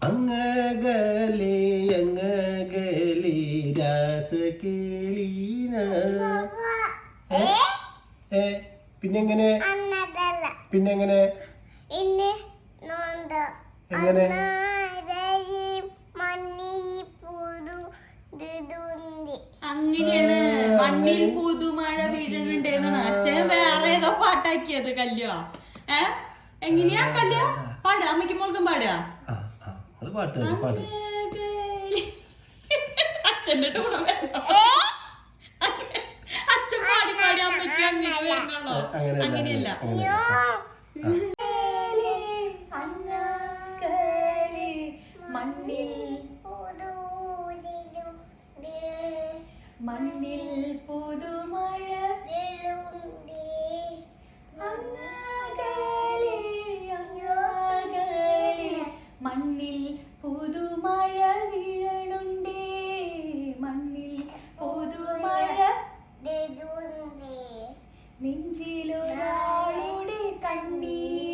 അങ്ങകലി അങ്ങകലി രാസകിളീന പിന്നെങ്ങനെ? പിന്നെങ്ങനെ? എങ്ങനെ? അങ്ങനെയാണ്. മണ്ണിൽ പുതുമഴ വേറെ പാട്ടാക്കിയത് കല്യോ. ഏ? എങ്ങനെയാ കല്യോ? പാടുക അമ്മയ്ക്ക് മോൾക്കും പാടാ. അത് പാട്ട് അത് പാട്ട് അച്ഛന്റെ ടൂണം? അച്ഛൻ പാടി പാടി അമ്മയ്ക്ക് അങ്ങനെ വരുന്നുള്ളൂ അങ്ങനെയല്ല അങ്ങനെയല്ല. മണ്ണിൽ പുതു പുതുമഴ വീഴണുണ്ടേ. മണ്ണിൽ പുതുമഴ നെഞ്ചിലൊരാളുടെ കണ്ണീർ